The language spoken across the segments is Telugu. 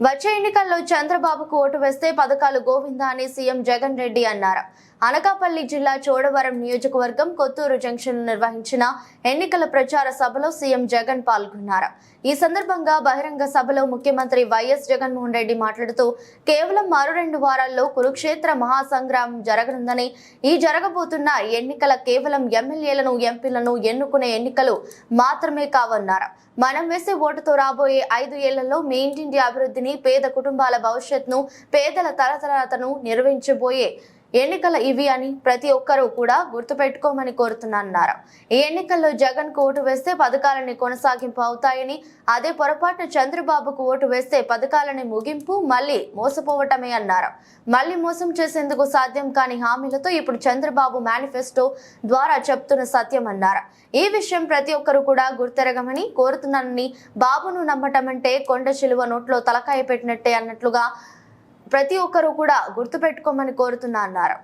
వచ్చే ఎన్నికల్లో చంద్రబాబుకు ఓటు వేస్తే పథకాలు గోవిందా అని సీఎం జగన్ రెడ్డి అన్నారు. అనకాపల్లి జిల్లా చోడవరం నియోజకవర్గం కొత్తూరు జంక్షన్ నిర్వహించిన ఎన్నికల ప్రచార సభలో సీఎం జగన్ పాల్గొన్నారు. ఈ సందర్భంగా బహిరంగ సభలో ముఖ్యమంత్రి వైఎస్ జగన్మోహన్ రెడ్డి మాట్లాడుతూ కేవలం మరో రెండు వారాల్లో కురుక్షేత్ర మహాసంగ్రామం జరగనుందని ఈ జరగబోతున్న ఎన్నికల కేవలం ఎమ్మెల్యేలను ఎంపీలను ఎన్నుకునే ఎన్నికలు మాత్రమే కావన్నారు. మనం వేసే ఓటుతో రాబోయే ఐదు ఏళ్ళలో మీ ఇంటింటి అభివృద్ధిని పేద కుటుంబాల భవిష్యత్తును పేదల తలతరాతను నిర్వహించబోయే ఎన్నికల ఇవి అని ప్రతి ఒక్కరూ కూడా గుర్తుపెట్టుకోమని కోరుతున్నారన్నారు ఈ ఎన్నికల్లో జగన్కు ఓటు వేస్తే పథకాలని కొనసాగింపు అవుతాయని అదే పొరపాటున చంద్రబాబుకు ఓటు వేస్తే పథకాలని ముగింపు మళ్ళీ మోసపోవటమే అన్నారు. మళ్ళీ మోసం చేసేందుకు సాధ్యం కాని హామీలతో ఇప్పుడు చంద్రబాబు మేనిఫెస్టో ద్వారా చెప్తున్న సత్యం అన్నారు. ఈ విషయం ప్రతి ఒక్కరూ కూడా గుర్తెరగమని కోరుతున్నానని బాబును నమ్మటం అంటే కొండ చిలువ నోట్లో తలకాయ పెట్టినట్టే అన్నట్లుగా ప్రతి ఒక్కరూ కూడా గుర్తుపెట్టుకోమని కోరుతున్నా అన్నారు.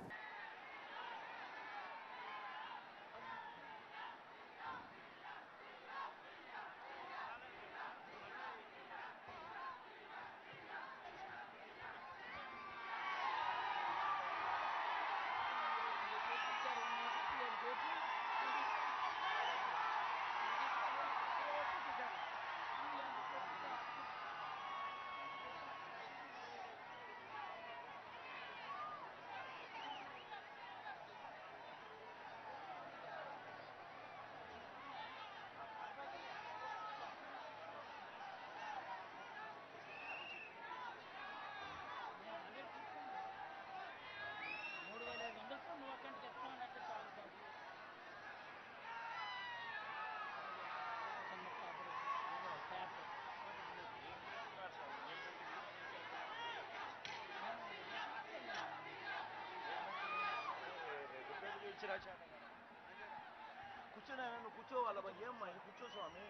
కూర్చోనా నువ్వు కూర్చోవాలా బా ఏమ్మా ఇది కూర్చో స్వామి.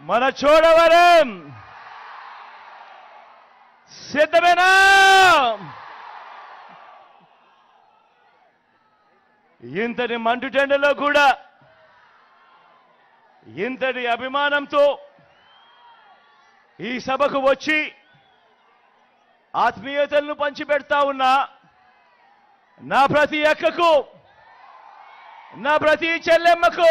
మన చూడవరం సిద్ధమేనా? ఇంతటి మండుటెండలో కూడా ఇంతటి అభిమానంతో ఈ సభకు వచ్చి ఆత్మీయతలను పంచిపెడతా ఉన్నా నా ప్రతి అక్కకు నా ప్రతి చెల్లెమ్మకు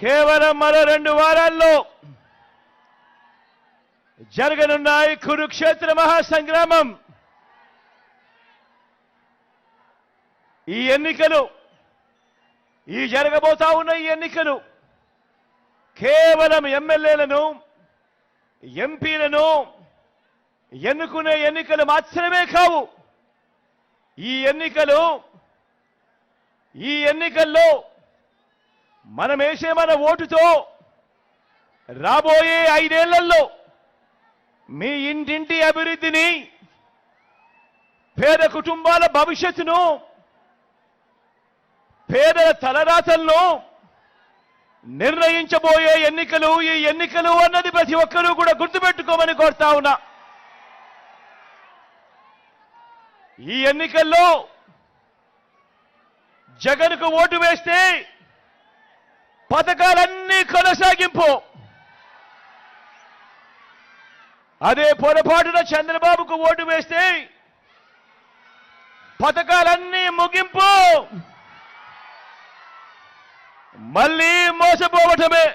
కేవలం మరో రెండు వారాల్లో జరగనున్న ఈ కురుక్షేత్ర మహాసంగ్రామం. ఈ ఎన్నికలు ఈ జరగబోతా ఉన్న ఈ ఎన్నికలు కేవలం ఎమ్మెల్యేలను ఎంపీలను ఎన్నుకునే ఎన్నికలు మాత్రమే కావు. ఈ ఎన్నికలు ఈ ఎన్నికల్లో మనం వేసే మన ఓటుతో రాబోయే ఐదేళ్ళలో మీ ఇంటింటి అభివృద్ధిని పేద కుటుంబాల భవిష్యత్తును పేదల తలరాతలను నిర్ణయించబోయే ఎన్నికలు ఈ ఎన్నికలు అన్నది ప్రతి ఒక్కరూ కూడా గుర్తుపెట్టుకోమని కోరుతా ఉన్నా. ఈ ఎన్నికల్లో జగన్కు ఓటు వేస్తే పథకాలన్నీ కొనసాగింపు. అదే పొరపాటున చంద్రబాబుకు ఓటు వేస్తే పథకాలన్నీ ముగింపు. మళ్ళీ మోసపోవటమే.